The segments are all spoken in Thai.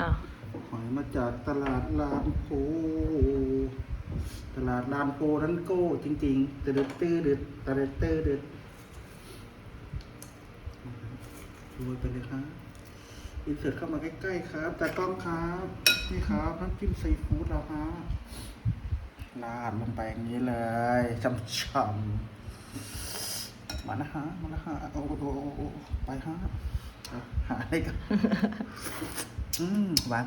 อ้าวหอยมาจากตลาดลานโพ ตลาดลานโพนั้นโก้ จริงๆตืดตื้อดืดตะเดดตื้อดืดโรยไปเลยครับอินเสิร์ตเข้ามาใกล้ๆครับแต่กล้องครับนี่ครับน้ำจิ้มซีฟู้ดเราฮะราดลงไปอย่างนี้เลยช่ำๆมานะฮะมานะฮะโอ้โหไปฮะ เอาหาให้กัน อืมหวาน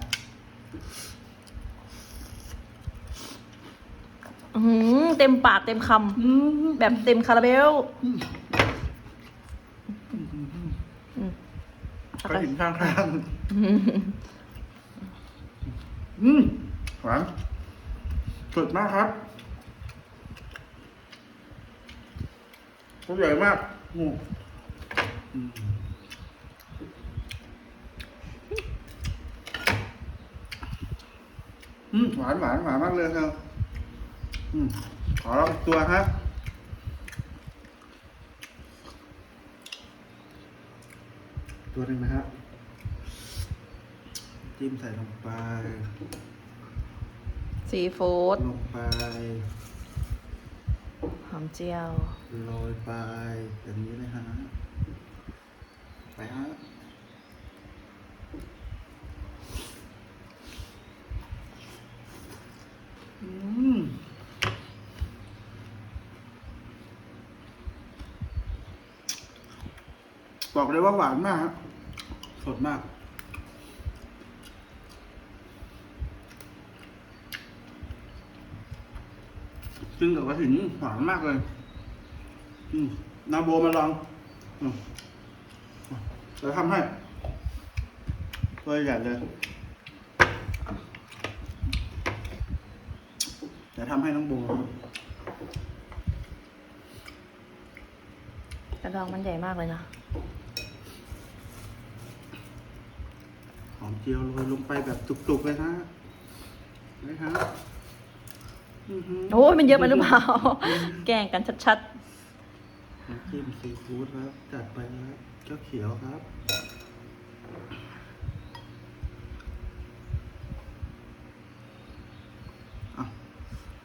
อื้อหือเต็มปากเต็มคอืมำแบบเต็มคาราเบลอืมไปถึงข้างข้างอืมหวานสดมากครับตัวใหญ่มากอืมอืม อืมหวานหวานหวานมากเลยครับอืมขอลองตัวครับตัวหนึ่งนะครับจิ้มใส่ลงไป ซีฟู้ดลงไปหอมเจียว โรยไปอย่างนี้เลยฮะไปฮะ อืมบอกเลยว่าหวานมากครับสดมาก ซึ่งกับกระถิ่นหวานมากเลย อืมนาโบมาลองอืมเดี๋ยวทำให้ตัวใหญ่เลย เดี๋ยว ทำให้น้องโบกระดองมันใหญ่มากเลยนะ หอมเจียวโรยลงไปแบบจุกๆเลยฮะนะฮะอื้อหืโอ้ยมันเยอะไปหรือเปล่า แกล้งกันชัดน้ำจิ้มซีฟู้ดครับ จัดไปครับเจ้าเขียวครับ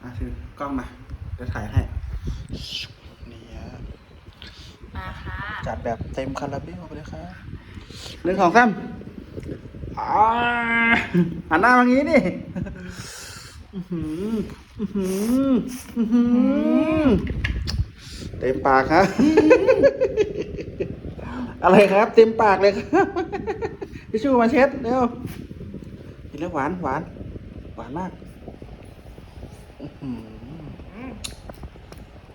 เอา อะถือกล้องมาเดี๋ยวถ่ายให้นี่ฮะๆมาค่ะจัดแบบเต็มคาราเบลไปเลยครับหนึ่งสองสามอ่าหันหน้ามางี้ดิอื้อหืออื้อหืออื้อหือเต็มปากครับ อะไรครับ เต็มปากเลยครับทิชชู่มาเช็ดเร็วกินแล้วหวานหวาน หวานมากอื้อหือ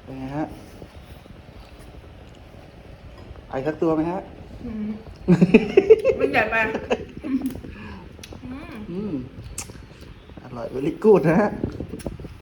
เป็นไงฮะไอสักตัวไหมฮะมันใหญ่ไปอืมอร่อยเวลิกูดนะฮะ